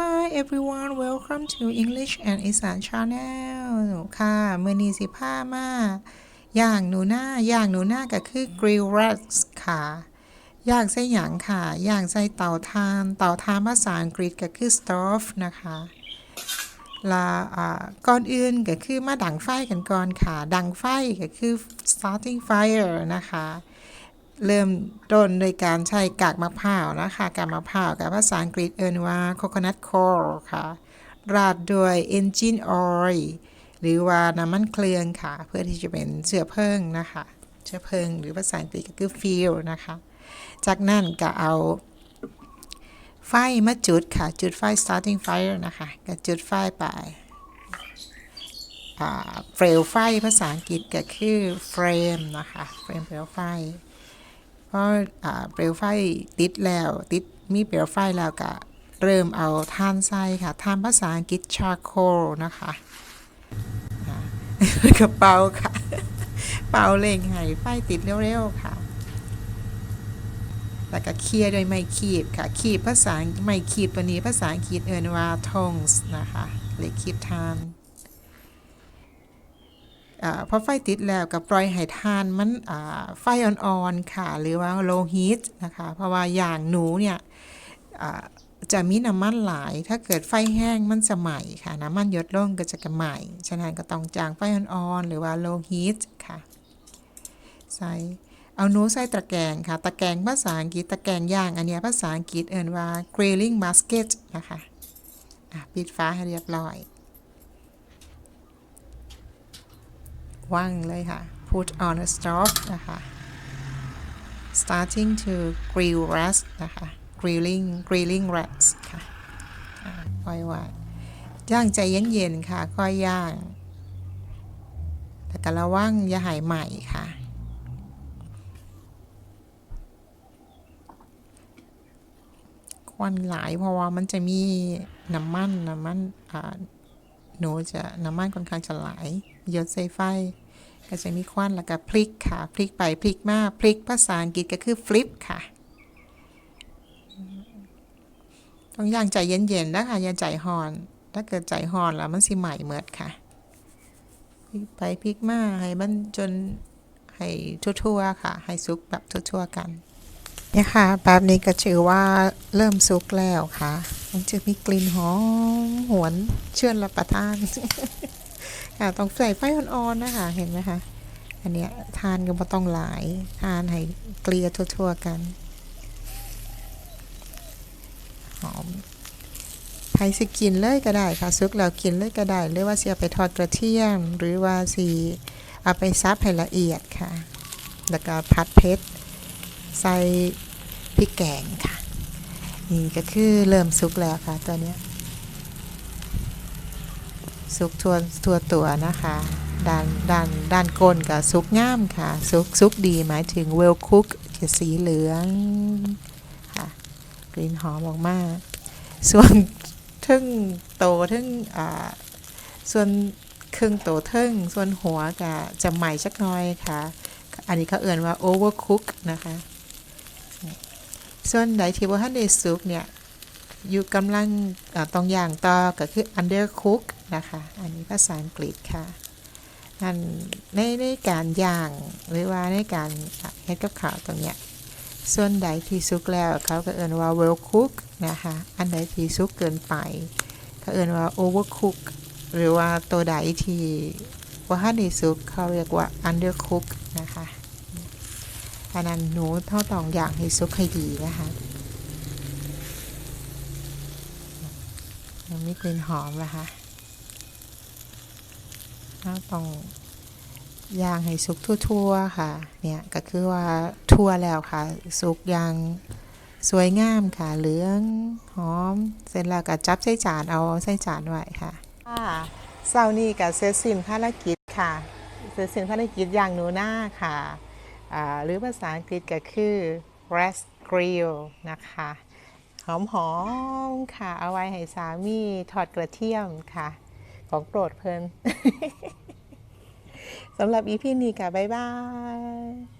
Hi everyone welcome to English and Isan Channel ค่ะมือนีสิผ้ามาย่างหนูหน้าย่างหนูหน้าก็คือ grill rats ค่ะย่างใส่หยังค่ะย่างใส่เตาถ่านเตาถ่านภาษาอังกฤษก็คือ stove นะคะแลาอ่าก่อนอื่นก็คือมาดังไฟกันก่อนค่ะ ดังไฟก็คือ starting fire นะคะ เริ่มต้นโดยการใช้กากมะพร้าวนะคะ กากมะพร้าวกับภาษาอังกฤษเอิ้นว่า coconut coir ค่ะ ราดด้วย engine oil หรือว่าน้ำมันเครื่องค่ะ เพื่อที่จะเป็นเชื้อเพลิงนะคะ เชื้อเพลิงหรือภาษาอังกฤษก็คือ fuel นะคะ จากนั้นก็เอาไฟมาจุดค่ะ จุดไฟ starting fire นะคะ ก็จุดไฟไปเปลวไฟภาษาอังกฤษก็คือ flame นะคะ flame เปลวไฟ พออ่าเปลวไฟติดแล้ว ติดมีเปลวไฟแล้วก็เริ่มเอาทานใส่ค่ะทานภาษาอังกฤษ charcoal นะคะกระเป๋าค่ะ เป่าเล่งให้ไฟติดเร็วๆค่ะ แล้วก็เคลียร์ด้วยไม้ขีบค่ะ ขีบภาษาไม้ขีบตัวนี้ภาษาอังกฤษเอิ้นว่า tongs นะคะหรือขีบทาน พอไฟติดแล้วก็ปล่อยให้ทานมันไฟอ่อนๆค่ะ หรือว่า low heat นะคะ เพราะว่าอย่างหนูเนี่ยจะมีน้ำมันหลาย ถ้าเกิดไฟแห้งมันจะใหม่ค่ะ น้ำมันยดลงก็จะกระใหม่ ฉะนั้นก็ต้องจางไฟอ่อนๆหรือว่า low heat ค่ะ ใส่เอาหนูใส่ตะแกรงค่ะ ตะแกรงภาษาอังกฤษตะแกรงย่างอันนี้ภาษาอังกฤษเอ่นว่า grilling basket นะคะะปิดฟ้าให้เรียบร้อย ว่างเลยค่ะ put on a stove นะคะ starting to grill rats นะคะ grilling grilling rats ค่ะอ่าปล่อยว่าย่างใจเย็นๆค่ะค่อยย่าง แต่กระวังอย่าหายใหม่ค่ะ ควันหลายเพราะว่ามันจะมีน้ำมันน้ำมันอ่า หนูจะน้ำมันค่อนข้างจะไหลยดใส่ไฟ ก็จะมีควันแล้วก็พลิกค่ะ พลิกไปพลิกมาพลิกภาษาอังกฤษก็คือ flip ค่ะ ต้องย่างใจเย็นๆนะคะอย่าใจหอน ถ้าเกิดใจหอนแล้วมันสิใหม่เมิดค่ะพลิกไปพลิกมาให้มันจนให้ทั่วๆค่ะ ให้สุกแบบทั่วๆกัน นี่ยค่ะแบบนี้ก็ถือว่าเริ่มสุกแล้วค่ะ มันจะมีกลิ่นหอมหวนเชื่อนรับประทานค่ะต้องใส่ไฟอ่อนๆนะคะ เห็นไหมคะ อันเนี้ยทานก็ไม่ต้องหลาย ทานให้เกลี่ยทั่วๆกัน หอมใครสิกินเลยก็ได้ค่ะซุกแล้วกินเลยก็ได้ หรือว่าเสิเอาไปทอดกระเทียม หรือว่าสิเอาไปซับให้ละเอียดค่ะ แล้วก็ผัดเผ็ด ใส่พริกแกงค่ะ นี่ก็คือเริ่มสุกแล้วค่ะตัวนี้ยสุกทัวทัวตัวนะคะด้านด้านด้านก้นกับสุกงามค่ะสุกสุกดีหมายถึง well cook จะสีเหลืองค่ะกลิ่นหอมออกมาส่วนทึ่งโตทึ่งอ่าส่วนครึ่งโตทึ่งส่วนหัวก็จะใหม่สักน้อยค่ะ อันนี้เขาเอื่นว่า overcook นะคะ ส่วนไหนที่ว่าท่านได้สุกเนี่ย อยู่กำลังต้องย่างต่อก็คือ undercook นะคะ อันนี้ภาษาอังกฤษค่ะนั่นในในการย่างหรือว่าในการเฮ็ดกับข้าวตรงเนี้ยส่วนใดที่สุกแล้วเขาก็เอ่นว่า well cook นะคะ อันใดที่สุกเกินไปเขาเอ่นว่า overcook หรือว่าตัวใดที่ว่าท่านได้สุกเขาเรียกว่า undercook นะคะ อันนั้นหนูเท่าตองอย่างให้สุกให้ดีนะคะมันมีกลิ่นหอมนะคะเราต้องย่างให้สุกทั่วๆค่ะ เนี่ยก็คือว่าทั่วแล้วค่ะ สุกอย่างสวยงามค่ะ เหลืองหอม เสร็จแล้วก็จับใส่จานเอาใส่จานไว้ค่ะเศร้านี้กับเซสินภารกิจค่ะเซสินภารกิจอย่างหนูหน้าค่ะ หรือภาษาอังกฤษก็คือ rest grill นะคะหอมหอมๆค่ะ เอาไว้ให้สามีทอดกระเทียมค่ะ ของโปรดเพลินสำหรับอีพีนี้ค่ะ บ๊ายบาย